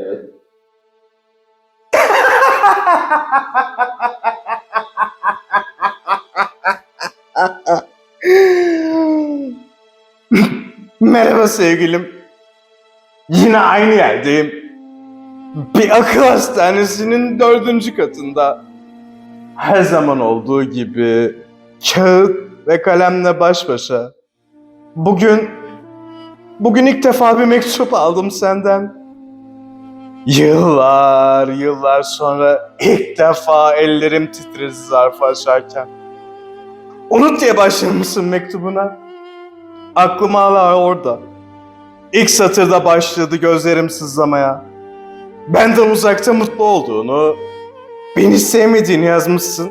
Evet. Merhaba sevgilim. Yine aynı yerdeyim. Bir akıl hastanesinin dördüncü katında. Her zaman olduğu gibi kağıt ve kalemle baş başa. Bugün, bugün ilk defa bir mektup aldım senden. Yıllar, yıllar sonra ilk defa ellerim titredi zarfı açarken. Unut diye başlamışsın mektubuna. Aklım hala orada. İlk satırda başladı gözlerim sızlamaya. Benden uzakta mutlu olduğunu, beni sevmediğini yazmışsın.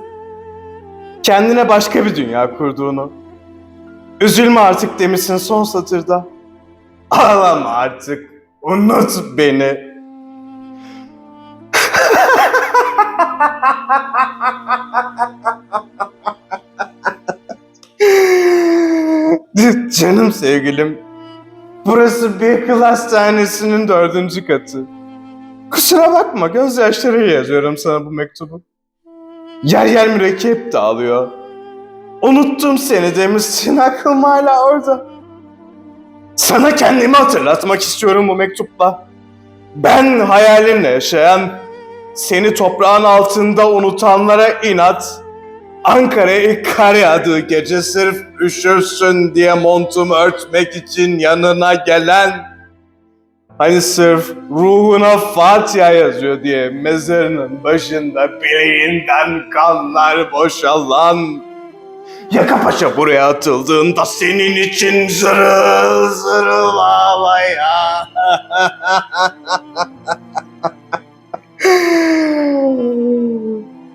Kendine başka bir dünya kurduğunu. Üzülme artık demişsin son satırda. Ağlama artık, unut beni. Canım sevgilim, burası bir akıl hastanesinin dördüncü katı. Kusura bakma, gözyaşlarıyla yazıyorum sana bu mektubu. Yer yer mürekkep dağılıyor. Unuttum seni demişsin, aklım hala orada. Sana kendimi hatırlatmak istiyorum bu mektupla. Ben hayalinle yaşayan, seni toprağın altında unutanlara inat, Ankara'ya ilk kar yağdığı gece sırf üşürsün diye montumu örtmek için yanına gelen Hani sırf ruhuna Fatiha yazıyor diye mezarının başında bileğinden kanlar boşalan Yaka Paşa buraya atıldığında senin için zırıl zırıl ağlaya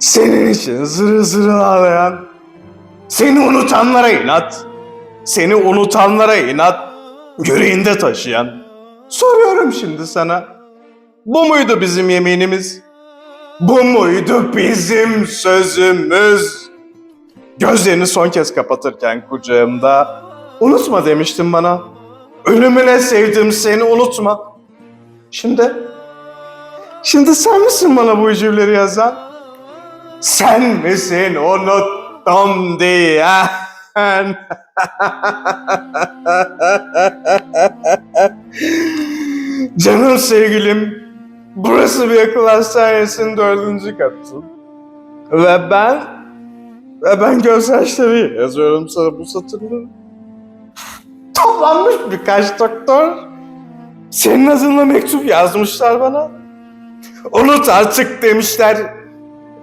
Senin için zırıl zırıl ağlayan, seni unutanlara inat, seni unutanlara inat, yüreğinde taşıyan. Soruyorum şimdi sana, bu muydu bizim yeminimiz? Bu muydu bizim sözümüz? Gözlerini son kez kapatırken kucağımda, unutma demiştin bana. Ölümüne sevdim seni unutma. Şimdi, şimdi sen misin bana bu hicivleri yazan? Sen misin unuttum diyen? Canım sevgilim, burası bir akıl hastanesinin dördüncü katı. Ve ben, ve ben gözyaşları yazıyorum sana bu satırları. Toplanmış birkaç doktor. Senin adınla mektup yazmışlar bana. Unut artık demişler.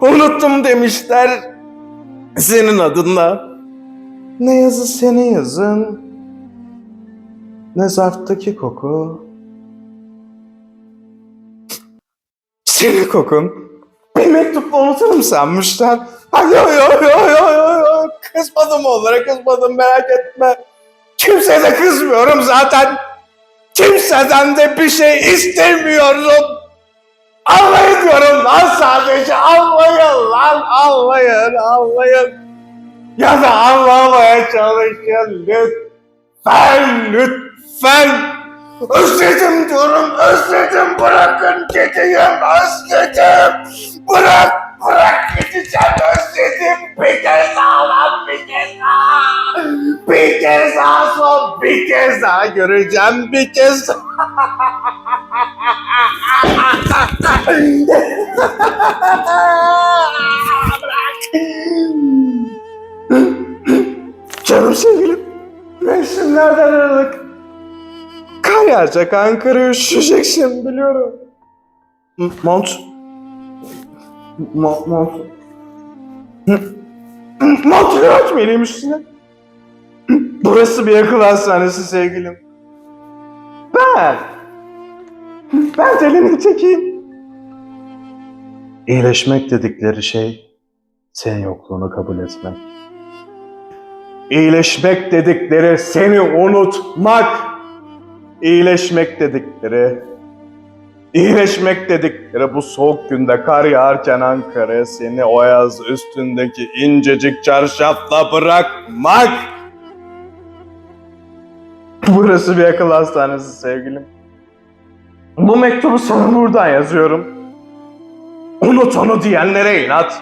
Unuttum demişler. Senin adınla. Ne yazı senin yazın. Ne zarftaki koku. Senin kokun. Bir mektupla unuturum sanmışlar. Ay yo yo yo yo yo yo. Kızmadım onlara kızmadım merak etme. Kimseye de kızmıyorum zaten. Kimseden de bir şey istemiyorum. Anlayın diyorum lan sadece anlayın lan anlayın anlayın. Ya da anlamaya çalışın lütfen lütfen. Özledim diyorum özledim bırakın gideyim özledim. Bırak bırak gideceğim özledim. Bir kez daha lan bir kez daha. Bir kez daha son bir kez daha göreceğim bir kez daha. Canım sevgilim, mevsimlerden aralık. Kar yağacak Ankara üşüyeceksin biliyorum. Mont. Mont. Mont. Montunu örtmeliyim üstüne. Burası bir akıl hastanesi sevgilim. Ben. Ben telini çekeyim. İyileşmek dedikleri şey senin yokluğunu kabul etmek. İyileşmek dedikleri seni unutmak. İyileşmek dedikleri, iyileşmek dedikleri bu soğuk günde kar yağarken Ankara'ya seni o yaz üstündeki incecik çarşafla bırakmak. Burası bir akıl hastanesi sevgilim. Bu mektubu sana buradan yazıyorum. Unut onu diyenlere inat.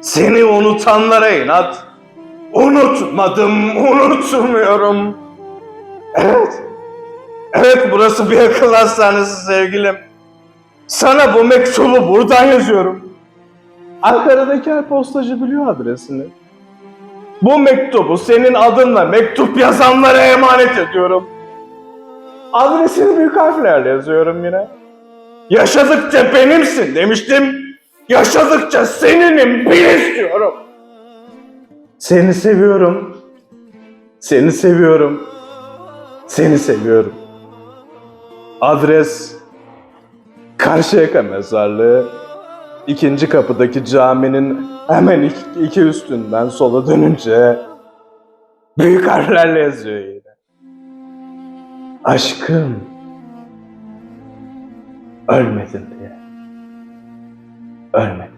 Seni unutanlara inat. Unutmadım, unutmuyorum. Evet. Evet burası bir akıl hastanesi sevgilim. Sana bu mektubu buradan yazıyorum. Ankara'daki her postacı biliyor adresini. Bu mektubu senin adınla mektup yazanlara emanet ediyorum. Adresini büyük harflerle yazıyorum yine. Yaşadıkça benimsin demiştim. Yaşadıkça seninim bil istiyorum. Seni seviyorum. Seni seviyorum. Seni seviyorum. Adres Karşıyaka Mezarlığı. ikinci kapıdaki caminin hemen iki, iki üstünden sola dönünce büyük harflerle yazıyor. Aşkım ölmedin diye. Ölmedin.